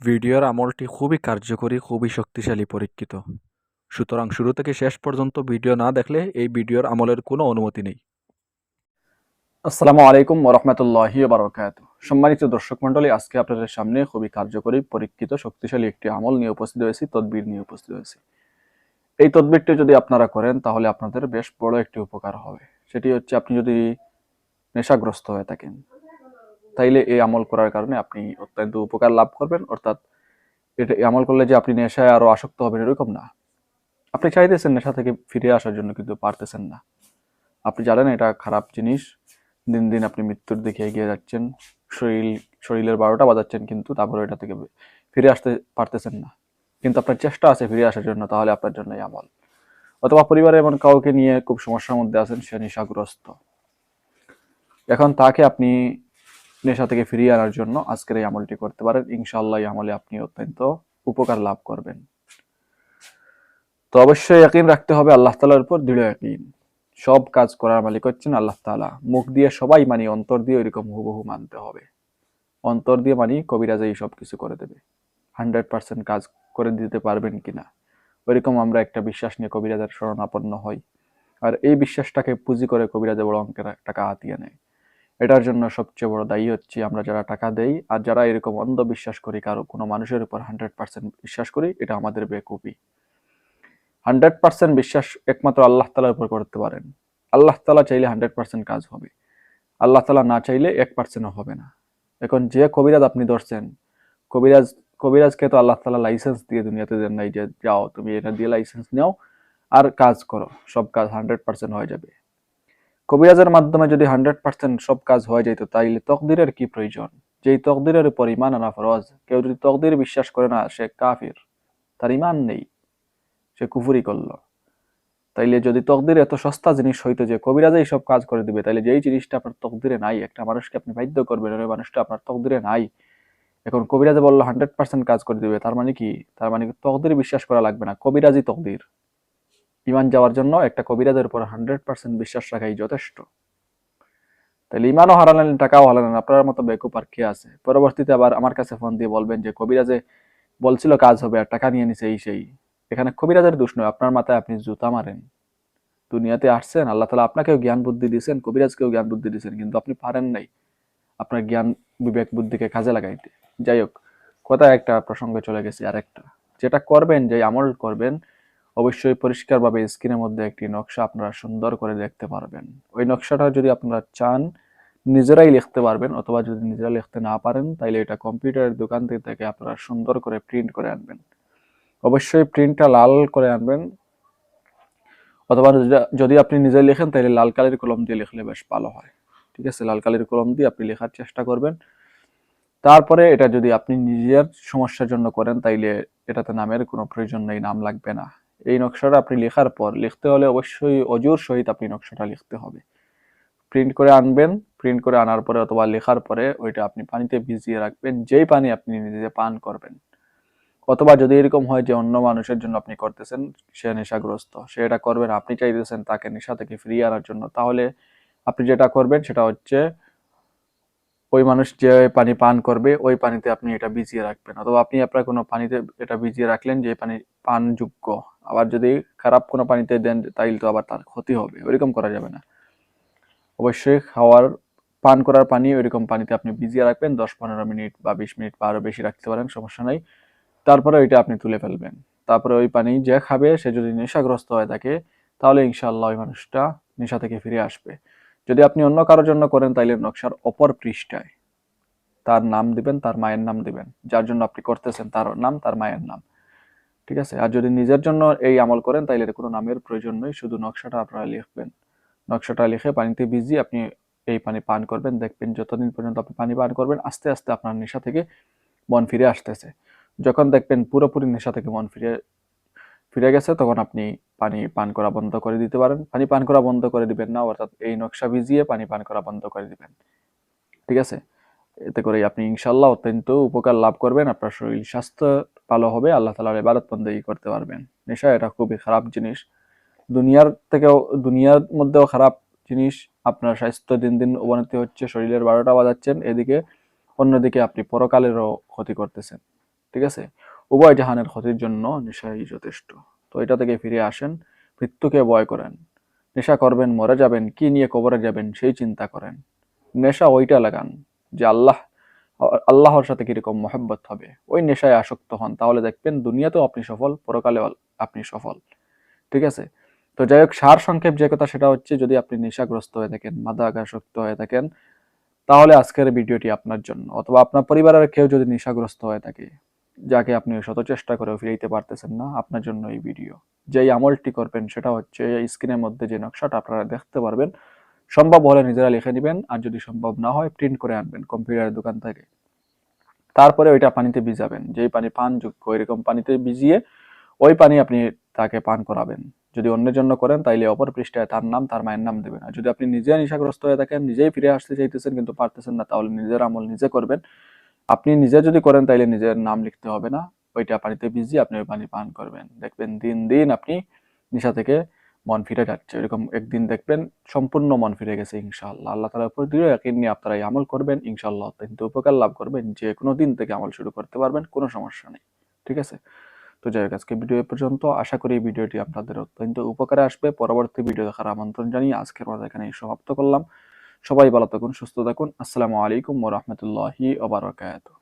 ভিডিওর আমলটি খুবই কার্যকরী, খুবই শক্তিশালী পরীক্ষিত। সুতরাং শুরু থেকে শেষ পর্যন্ত ভিডিও না দেখলে এই ভিডিওর আমলের কোনো অনুমতি নেই। আসসালামু আলাইকুম ওরহমতুল্লাহি বারকাত সম্মানিত দর্শক মন্ডলী আজকে আপনাদের সামনে খুবই কার্যকরী পরীক্ষিত শক্তিশালী একটি আমল নিয়ে উপস্থিত হয়েছি তদবির নিয়ে উপস্থিত হয়েছি এই তদবিরটি যদি আপনারা করেন তাহলে আপনাদের বেশ বড় একটি উপকার হবে সেটি হচ্ছে আপনি যদি নেশাগ্রস্ত হয়ে থাকেন তাইলে এই আমল করার কারণে আপনি অত্যন্ত উপকার লাভ করবেন, অর্থাৎ এটা আমল করলে যে আপনি নেশায় আরও আসক্ত হবেন এরকম না। আপনি চাইতেছেন নেশা থেকে ফিরে আসার জন্য কিন্তু পারতেছেন না। আপনি জানেন এটা খারাপ জিনিস, দিন দিন আপনি মৃত্যুর দিকে এগিয়ে যাচ্ছেন শরীর শরীরের বারোটা বাজাচ্ছেন কিন্তু তারপরে এটা থেকে ফিরে আসতে পারতেছেন না। কিন্তু আপনার চেষ্টা আছে ফিরে আসার জন্য, তাহলে আপনার জন্য এই আমল। অথবা পরিবারে এমন কাউকে নিয়ে খুব সমস্যার মধ্যে আছেন, সে নেশাগ্রস্ত। এখন তাকে আপনি নেশা থেকে ফিরিয়ে আনার জন্য আজকের এই আমলটি করতে পারেন। ইনশাআল্লাহ এই আমলে আপনি অত্যন্ত উপকার লাভ করবেন। তো অবশ্যই একদিন রাখতে হবে আল্লাহ তালার উপর দৃঢ় একদিন সব কাজ করার মালিক হচ্ছেন আল্লাহ তালা মুখ দিয়ে সবাই মানি, অন্তর দিয়ে ওইরকম হুবহু মানতে হবে। অন্তর দিয়ে মানি কবিরাজ এই সব কিছু করে দেবে। হান্ড্রেড পার্সেন্ট কাজ করে দিতে পারবেন কিনা? ওইরকম আমরা একটা বিশ্বাস নিয়ে কবিরাজের শরণাপন্ন হই। আর এই বিশ্বাসটাকে পুঁজি করে কবিরাজে বড় অঙ্কের টাকা হাতিয়ে নেয়। এটার জন্য সবচেয়ে বড় দায়ী হচ্ছে আমরা যারা টাকা দেই। আর যারা এরকম অন্ধ বিশ্বাস করি, কারও কোনো মানুষের উপর হান্ড্রেড পার্সেন্ট বিশ্বাস করি, এটা আমাদের বেকুপি হান্ড্রেড পার্সেন্ট বিশ্বাস একমাত্র আল্লাহ তালার উপর করতে পারেন। আল্লাহ তালা চাইলে হান্ড্রেড পার্সেন্ট কাজ হবে। আল্লাহ তালা না চাইলে এক পার্সেন্টও হবে না। এখন যে কবিরাজ আপনি ধরছেন, কবিরাজ, কবিরাজকে তো আল্লাহ তালা লাইসেন্স দিয়ে দুনিয়াতে দেন নাই যে, যাও, তুমি এটা দিয়ে লাইসেন্স নাও আর কাজ করো, সব কাজ হান্ড্রেড পার্সেন্ট হয়ে যাবে। কবিরাজের মাধ্যমে যদি হান্ড্রেড পার্সেন্ট সব কাজ হয়ে যেত তাইলে তকদিরের কি প্রয়োজন? যেই তকদিরের উপর ইমান আনা ফরজ, কেউ যদি তকদির বিশ্বাস করে না, সে কাফির। তার ইমান নেই। সে কুফুরি করল। তাইলে যদি তকদির এত সস্তা জিনিস হইতো যে কবিরাজে সব কাজ করে দিবে, তাইলে যেই জিনিসটা আপনার তকদিরে নাই, একটা মানুষকে আপনি বাধ্য করবেন, ওই মানুষটা আপনার তকদিরে নাই। এখন কবিরাজে বলল হান্ড্রেড পার্সেন্ট কাজ করে দিবে, তার মানে কি? তার মানে তকদির বিশ্বাস করা লাগবে না কবিরাজি তকদির। ইমান যাওয়ার জন্য একটা কবিরাজের উপর হান্ড্রেড পার্সেন্ট বিশ্বাস রাখাই যথেষ্ট। তাহলে ইমানও হারালেন, টাকাও হারালেন, আপনার মতো বেকুপ আর কে আছে? পরবর্তীতে আবার আমার কাছে ফোন দিয়ে বলবেন যে, কবিরাজে বলছিল কাজ হবে আর টাকা নিয়ে নিছে এই সেই। এখানে কবিরাজের দোষ নয়, আপনার মাথায় আপনি জুতা মারেন। দুনিয়াতে আসছেন, আল্লাহ তালা আপনাকেও জ্ঞান বুদ্ধি দিয়েছেন, কবিরাজকেও জ্ঞান বুদ্ধি দিয়েছেন, কিন্তু আপনি পারেন নাই আপনার জ্ঞান বিবেক বুদ্ধিকে কাজে লাগাইতে। যাই হোক, কোথায় একটা প্রসঙ্গে চলে গেছি আর একটা যেটা করবেন যে আমল করবেন অবশ্যই পরিষ্কারভাবে স্ক্রিনের মধ্যে একটি নকশা আপনারা সুন্দর করে দেখতে পারবেন। ওই নকশাটা যদি আপনারা চান, নিজেরাই লিখতে পারবেন অথবা যদি নিজেরা লিখতে না পারেন, তাইলে এটা কম্পিউটারের দোকান থেকে আপনারা সুন্দর করে প্রিন্ট করে আনবেন। অবশ্যই প্রিন্টটা লাল করে আনবেন অথবা যদি আপনি নিজে লেখেন তাহলে লাল কালির কলম দিয়ে লিখলে বেশ ভালো হয়। ঠিক আছে, লাল কালির কলম দিয়ে আপনি লেখার চেষ্টা করবেন। তারপরে এটা যদি আপনি নিজের সমস্যার জন্য করেন, তাইলে এটাতে নামের কোনো প্রয়োজন নেই, নাম লাগবে না। এই নকশাটা আপনি লেখার পর লিখতে হলে অবশ্যই অজুর সহিত আপনি নকশাটা লিখতে হবে। প্রিন্ট করে আনবেন, প্রিন্ট করে আনার পরে অথবা লেখার পরে ওইটা আপনি পানিতে ভিজিয়ে রাখবেন, যেই পানি আপনি নিজে পান করবেন। অথবা যদি এরকম হয় যে অন্য মানুষের জন্য আপনি করতেছেন, সে নেশাগ্রস্ত, সে এটা করবেন আপনি চাইতেছেন তাকে নেশা থেকে ফিরিয়ে আনার জন্য, তাহলে আপনি যেটা করবেন সেটা হচ্ছে ওই মানুষ যে পানি পান করবে, ওই পানিতে আপনি এটা ভিজিয়ে রাখবেন। অথবা আপনি আপনার কোনো পানিতে এটা ভিজিয়ে রাখলেন যে পানি পানযোগ্য। আবার যদি খারাপ কোনো পানিতে দেন, তাইলে তো আবার তার ক্ষতি হবে। ওইরকম করা যাবে না। অবশ্যই খাওয়ার, পান করার পানি ওইরকম পানিতে আপনি ভিজিয়ে রাখবেন। দশ, পনেরো মিনিট বা বিশ মিনিট বা আরও বেশি রাখতে পারেন, সমস্যা নাই। তারপরে ওইটা আপনি তুলে ফেলবেন। তারপরে ওই পানি যে খাবে, সে যদি নেশাগ্রস্ত হয়ে থাকে, তাহলে ইনশাল্লাহ ওই মানুষটা নেশা থেকে ফিরে আসবে। যদি আপনি অন্য কারোর জন্য করেন, তাইলে নকশার অপর পৃষ্ঠায় তার নাম দিবেন, তার মায়ের নাম দিবেন। যার জন্য আপনি করতেছেন, তার নাম, তার মায়ের নাম। ঠিক আছে? আর যদি নিজের জন্য এই আমল করেন, তাইলে কোনো নামের প্রয়োজন নেই, শুধু নকশাটা আপনারা লিখবেন। নকশাটা লিখে পানিতে ভিজিয়ে আপনি এই পানি পান করবেন, দেখবেন যতদিন পর্যন্ত আপনি পানি পান করবেন, আস্তে আস্তে আপনার নেশা থেকে মন ফিরে আসতেছে। যখন দেখবেন পুরোপুরি নেশা থেকে মন ফিরে ফিরে গেছে, তখন আপনি পানি পান করা বন্ধ করে দিতে পারেন। পানি পান করা বন্ধ করে দিবেন না, অর্থাৎ এই নকশা ভিজিয়ে পানি পান করা বন্ধ করে দিবেন। ঠিক আছে? এতে করে আপনি ইনশাল্লাহ অত্যন্ত উপকার লাভ করবেন, আপনার শরীর স্বাস্থ্য ভালো হবে, আল্লাহ তালার ইবাদত বন্দেই করতে পারবেন। নেশা এটা খুবই খারাপ জিনিস। দুনিয়ার থেকেও, দুনিয়ার মধ্যেও খারাপ জিনিস, আপনার স্বাস্থ্য দিন দিন অবনতি হচ্ছে, শরীরের বারোটা বাজাচ্ছেন, এদিকে অন্যদিকে আপনি পরকালেরও ক্ষতি করতেছেন। ঠিক আছে? উভয় জাহানের ক্ষতির জন্য নেশাই যথেষ্ট। তো এটা থেকে ফিরে আসেন, মৃত্যুকে ভয় করেন। নেশা করবেন, মরে যাবেন, কি নিয়ে কবরে যাবেন সেই চিন্তা করেন। নেশা ওইটা লাগান যে আল্লাহ, আল্লাহর সাথে কীরকম মহব্বত হবে। ওই নেশায় আসক্ত হন, তাহলে দেখবেন দুনিয়াতেও আপনি সফল পরকালে আপনি সফল। ঠিক আছে? তো যাই হোক, সার সংক্ষেপ যে কথা সেটা হচ্ছে, যদি আপনি নেশাগ্রস্ত হয়ে থাকেন, মাদকাসক্ত হয়ে থাকেন, তাহলে আজকের ভিডিওটি আপনার জন্য। অথবা আপনার পরিবারের কেউ যদি নেশাগ্রস্ত হয়ে থাকে যাকে আপনি শত চেষ্টা করেও ফিরাইতে পারতেছেন না, আপনার জন্য এই ভিডিও যেই আমলটি করবেন, সেটা হচ্ছে এই স্ক্রিনের মধ্যে যে নকশাটা আপনারা দেখতে পারবেন, সম্ভব হলে নিজেরা লিখে নেবেন, আর যদি সম্ভব না হয় প্রিন্ট করে আনবেন কম্পিউটারের দোকান থেকে। তারপরে ওইটা পানিতে ভিজাবেন। যেই পানি পান, যোগ্য এরকম পানিতে ভিজিয়ে ওই পানি আপনি তাকে পান করাবেন। যদি অন্যের জন্য করেন, তাইলে অপর পৃষ্ঠায় তার নাম, তার মায়ের নাম দেবেন। আর যদি আপনি নিজে নিশাগ্রস্ত হয়ে থাকেন, নিজেই ফিরে আসতে চাইতেছেন, কিন্তু পারতেছেন না, তাহলে নিজের আমল নিজে করবেন। আপনি নিজে যদি করেন, তাইলে নিজের নাম লিখতে হবে না। ওইটা পানিতে ভিজিয়ে আপনি ওই পানি পান করবেন। দেখবেন দিন দিন আপনি নেশা থেকে মন ফিরে যাচ্ছে। এরকম একদিন দেখবেন সম্পূর্ণ মন ফিরে গেছে, ইনশাআল্লাহ। আল্লাহ তালার উপর দৃঢ় একদিন নিয়ে আপনারা এই আমল করবেন, ইনশাআল্লাহ। কিন্তু উপকার লাভ করবেন। যে কোনো দিন থেকে আমল শুরু করতে পারবেন, কোনো সমস্যা নেই। ঠিক আছে? তো যাই হোক আজকে ভিডিও পর্যন্ত। আশা করি ভিডিওটি আপনাদের অত্যন্ত উপকারে আসবে। পরবর্তী ভিডিও দেখার আমন্ত্রণ জানিয়ে আজকের মতো এখানে সমাপ্ত করলাম। সবাই ভালো থাকুন সুস্থ থাকুন। আসসালামু আলাইকুম ওরহমতুল্লাহি ওবরাকাতুহ